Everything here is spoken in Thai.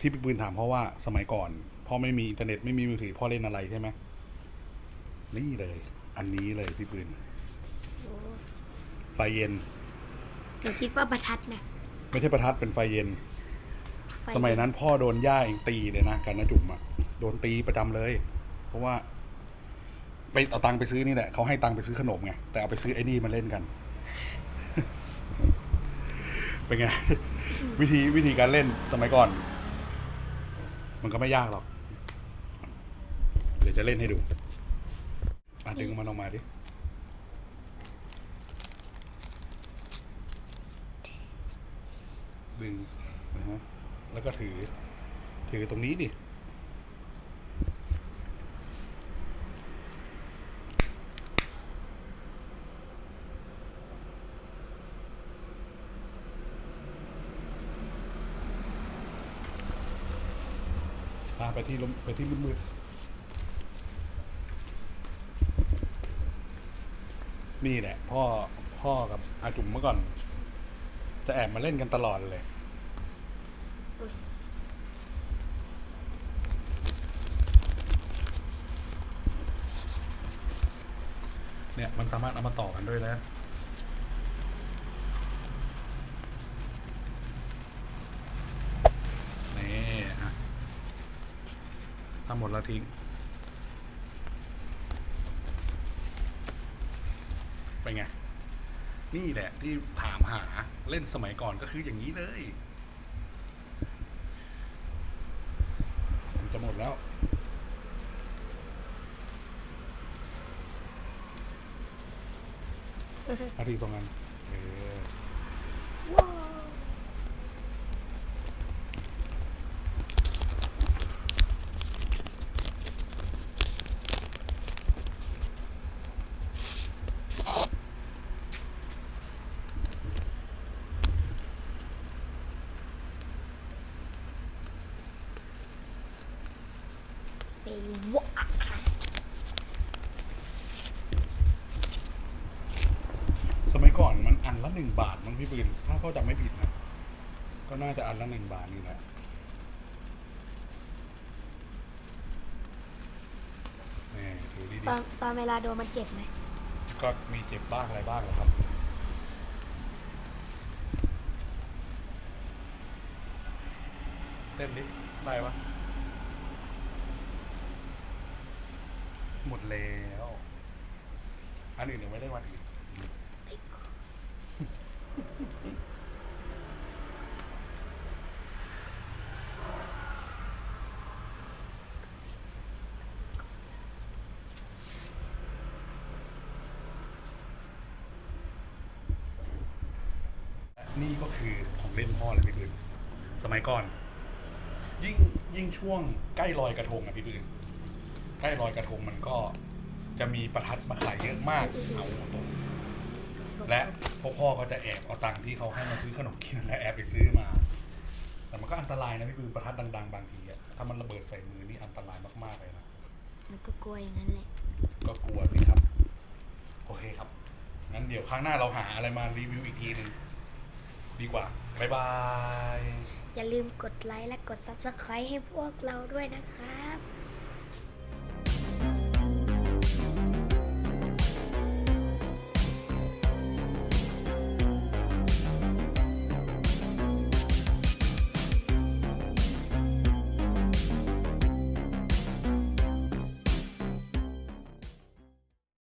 ที่พี่ปืนถามเพราะว่าสมัยก่อนพ่อไม่มีอินเทอร์เน็ตไม่มีมือถือพ่อเล่นอะไรใช่ไหมนี่เลย อันนี้เลยพี่ปืนโอ้ไฟเย็น หนูคิดว่าประทัดนะไม่ใช่ประทัดเป็นไฟเย็น ไฟสมัยนั้นพ่อโดนย่าเองตีเลยนะกันนะจุ๋มอะโดนตีประจำเลย เพราะว่า ไปเอาตังค์ไปซื้อนี่แหละเขาให้ตังค์ไปซื้อขนมไงแต่เอาไปซื้อไอ้นี่มาเล่นกัน เป็นไง วิธีวิธีการเล่นสมัยก่อน มันก็ไม่ยากหรอก เดี๋ยวจะเล่นให้ดูอะดึงมันออกมาดิดึงนะฮะแล้วก็ถือ ถือตรงนี้ดิาไปที่ลมไปที่มืดๆนี่แหละ พ่อพ่อกับอาจุ๋มเมื่อก่อน จะแอบมาเล่นกันตลอดเลย เนี่ยมันสามารถเอามาต่อกันด้วยนะนี่อะ ทำหมดแล้วทิ้งเป็นไง นี่แหละที่ถามหาเล่นสมัยก่อนก็คืออย่างนี้เลยมันจะหมดแล้วอาทีตรงนั้นเออ ว้าว เซวะสมัยก่อนมันอันละหนึ่งบาทมั้งพี่ปืนถ้าพ่อจำไม่ผิดนะ ก็น่าจะอันละหนึ่งบาทนี่แหละนี่ถือดีตอนตอนเวลาโดนมันเจ็บไหมๆก็มีเจ็บบ้างอะไรบ้างแหละครับ เต้นดิได้ปะ หมดแล้ว อันอื่นยังไม่ได้วันอื่นนี่ก็คือของเล่นพ่อเลยพี่ปืนสมัยก่อน ยิ่งยิ่งช่วงใกล้ลอยกระทงอะพี่ปืน ใกล้ลอยกระทงมันก็จะมีประทัดมาขายเยอะมากเอาตรงและพ่อพ่อก็จะแอบเอาตังค์ที่เขาให้มาซื้อขนมกินนั่นแหละแอบไปซื้อมา แต่มันก็อันตรายนะพี่ปืนประทัดดัง ๆ บางทีอะถ้ามันระเบิดใส่มือนี่อันตรายมากๆเลยนะมันก็กลัวอย่างนั้นแหละก็กลัวสิครับ โอเคครับงั้นเดี๋ยวครั้งหน้าเราหาอะไรมารีวิวอีกทีหนึงดีกว่าบ๊ายบายอย่าลืมกดไลค์และกด Subscribe ให้พวกเราด้วยนะครับ